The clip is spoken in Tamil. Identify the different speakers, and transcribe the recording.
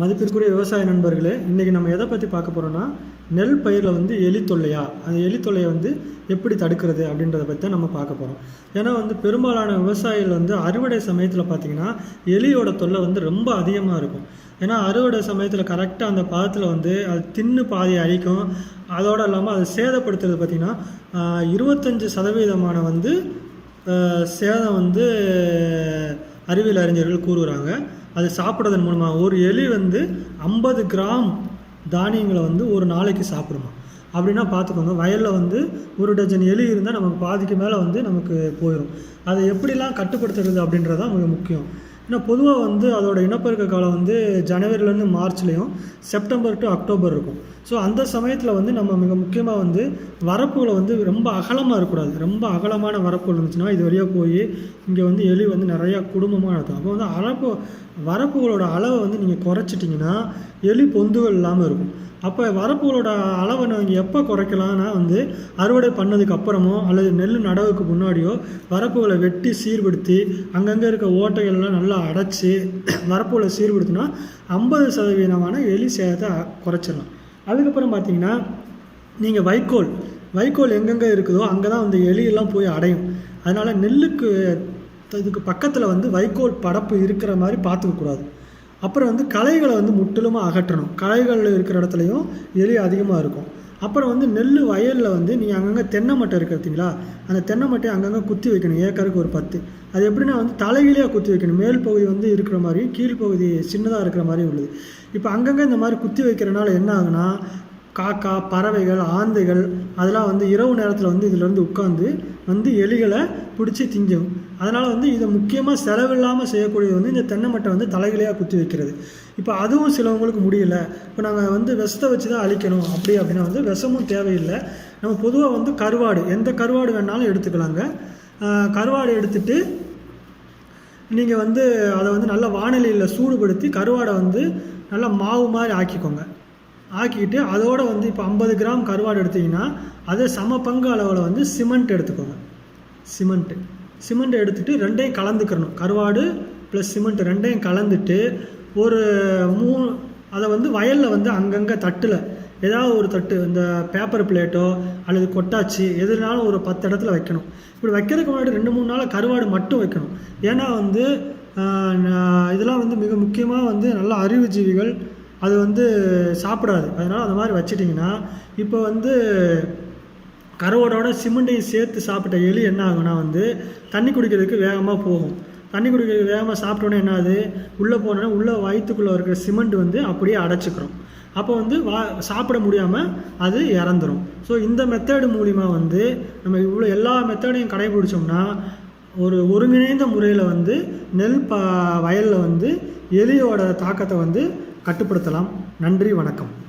Speaker 1: மதிப்பிற்குரிய விவசாய நண்பர்களே இன்றைக்கி நம்ம எதை பற்றி பார்க்க போகிறோம்னா நெல் பயிரில் வந்து எலி தொல்லையா? அந்த எலி தொல்லையை வந்து எப்படி தடுக்கிறது அப்படின்றத பற்றி தான் நம்ம பார்க்க போகிறோம் ஏன்னா வந்து பெரும்பாலான விவசாயிகள் வந்து அறுவடை சமயத்தில் பார்த்திங்கன்னா எலியோட தொல்லை வந்து ரொம்ப அதிகமாக இருக்கும். ஏன்னா அறுவடை சமயத்தில் கரெக்டாக அந்த பாதத்தில் வந்து அது தின்னு பாதி அழிக்கும். அதோடு இல்லாமல் அது சேதப்படுத்துறது பார்த்திங்கன்னா இருபத்தஞ்சி இருபத்தஞ்சு சதவீதமான வந்து சேதம் வந்து அறிவியல் அறிஞர்கள் கூறுகிறாங்க. அது சாப்பிட்றதன் மூலமாக ஒரு எலி வந்து ஐம்பது கிராம் தானியங்களை வந்து ஒரு நாளைக்கு சாப்பிடுமா? அப்படின்னா பார்த்துக்கோங்க வயலில் வந்து ஒரு டஜன் எலி இருந்தால் நமக்கு பாதிக்கு மேலே வந்து நமக்கு போயிடும் அதை எப்படிலாம் கட்டுப்படுத்துறது அப்படின்றது தான் மிக முக்கியம். ஏன்னா பொதுவாக வந்து அதோட இனப்பெருக்க காலம் வந்து ஜனவரிலேருந்து மார்ச்லேயும் செப்டம்பர் டு அக்டோபர் இருக்கும். ஸோ அந்த சமயத்தில் வந்து நம்ம மிக முக்கியமாக வந்து வரப்புகளை வந்து ரொம்ப அகலமாக இருக்கக்கூடாது. ரொம்ப அகலமான வரப்புகள் இருந்துச்சுன்னா இது வழியாக போய் இங்கே வந்து எலி வந்து நிறையா குடும்பமாக நடத்தும் அப்போ வந்து அரப்பு வரப்புகளோட அளவை வந்து நீங்கள் குறைச்சிட்டிங்கன்னா எலி பொந்துகள் இல்லாமல் இருக்கும். அப்போ வரப்புகளோட அளவை நீங்கள் எப்போ குறைக்கலாம்னா வந்து அறுவடை பண்ணதுக்கு அப்புறமோ அல்லது நெல் நடவுக்கு முன்னாடியோ வரப்புகளை வெட்டி சீர்படுத்தி அங்கங்கே இருக்க ஓட்டைகள்லாம் நல்லா அடைச்சி வரப்புகளை சீர்படுத்தினா ஐம்பது சதவீதமான எலி சேதத்தை குறைச்சிடலாம். அதுக்கப்புறம் பார்த்தீங்கன்னா நீங்கள் வைக்கோல். வைக்கோல் எங்கெங்கே இருக்குதோ அங்கே தான் அந்த எலியெல்லாம் போய் அடையும். அதனால் நெல்லுக்கு இதுக்கு பக்கத்தில் வந்து வைக்கோல் படப்பு இருக்கிற மாதிரி பார்த்துக்கக்கூடாது அப்புறம் வந்து களைகளை வந்து முற்றிலுமாக அகற்றணும். களைகள் இருக்கிற இடத்துலையும் எலி அதிகமாக இருக்கும். அப்புறம் வந்து நெல் வயலில் வந்து நீங்கள் அங்கங்கே தென்னை மட்டை இருக்கு பார்த்தீங்களா அந்த தென்னை மட்டையை அங்கங்கே குத்தி வைக்கணும். ஏக்கருக்கு ஒரு பத்து. அது எப்படின்னா வந்து தலைகீழே குத்தி வைக்கணும். மேல் பகுதி வந்து இருக்கிற மாதிரி கீழ்ப்பகுதி சின்னதாக இருக்கிற மாதிரி உள்ளது. இப்போ அங்கங்கே இந்த மாதிரி குத்தி வைக்கிறனால என்ன ஆகுனா காக்கா பறவைகள் ஆந்தைகள் அதெல்லாம் வந்து இரவு நேரத்தில் வந்து இதிலேருந்து உட்காந்து வந்து எலிகளை பிடிச்சி திங்கும். அதனால் வந்து இதை முக்கியமாக செலவில்லாமல் செய்யக்கூடியது வந்து இந்த தென்னை மட்டை வந்து தலைகளையாக குத்தி வைக்கிறது. இப்போ அதுவும் சிலவங்களுக்கு முடியல. இப்போ நாங்கள் வந்து விஷத்தை வச்சு தான் அழிக்கணும். அப்படி அப்படின்னா வந்து விஷமும் தேவையில்லை. நம்ம பொதுவாக வந்து கருவாடு எந்த கருவாடு வேணாலும் எடுத்துக்கலாங்க. கருவாடு எடுத்துட்டு நீங்கள் வந்து அதை வந்து நல்லா வானிலையில் சூடுபடுத்தி கருவாடை வந்து நல்லா மாவு மாதிரி ஆக்கிக்கோங்க. ஆக்கிட்டு அதோடு வந்து இப்போ ஐம்பது கிராம் கருவாடு எடுத்தீங்கன்னா அதே சம பங்கு அளவில் வந்து சிமெண்ட் எடுத்துக்கோங்க. சிமெண்ட்டு சிமெண்ட் எடுத்துகிட்டு ரெண்டையும் கலந்துக்கிறணும் கருவாடு ப்ளஸ் சிமெண்ட் ரெண்டையும் கலந்துட்டு ஒரு மூணு அதை வந்து வயலில் வந்து அங்கங்கே தட்டில் ஏதாவது ஒரு தட்டு இந்த பேப்பர் பிளேட்டோ அல்லது கொட்டாச்சி எதுனாலும் ஒரு பத்து இடத்துல வைக்கணும். இப்படி வைக்கிறதுக்கு முன்னாடி ரெண்டு மூணு நாள் கருவாடு மட்டும் வைக்கணும். ஏன்னா வந்து இதெல்லாம் வந்து மிக முக்கியமாக வந்து நல்ல அறிவுஜீவிகள் அது வந்து சாப்பிடாது. அதனால் அந்த மாதிரி வச்சிட்டிங்கன்னா இப்போ வந்து கருவோடோட சிமெண்ட்டையும் சேர்த்து சாப்பிட்ட எலி என்ன ஆகும்னா வந்து தண்ணி குடிக்கிறதுக்கு வேகமாக போகும். தண்ணி குடிக்கிறதுக்கு வேகமாக சாப்பிட்டோன்னே என்னாது? உள்ளே போனோன்னே உள்ளே வயிற்றுக்குள்ளே இருக்கிற சிமெண்ட் வந்து அப்படியே அடைச்சிக்கிறோம். அப்போ வந்து வா சாப்பிட முடியாமல் அது இறந்துடும் ஸோ இந்த மெத்தேடு மூலிமா வந்து நம்ம இவ்வளோ எல்லா மெத்தேடையும் கடைபிடிச்சோம்னா ஒரு ஒருங்கிணைந்த முறையில் வந்து நெல் ப வயலில் வந்து எலியோட தாக்கத்தை வந்து கட்டுப்படுத்தலாம். நன்றி வணக்கம்.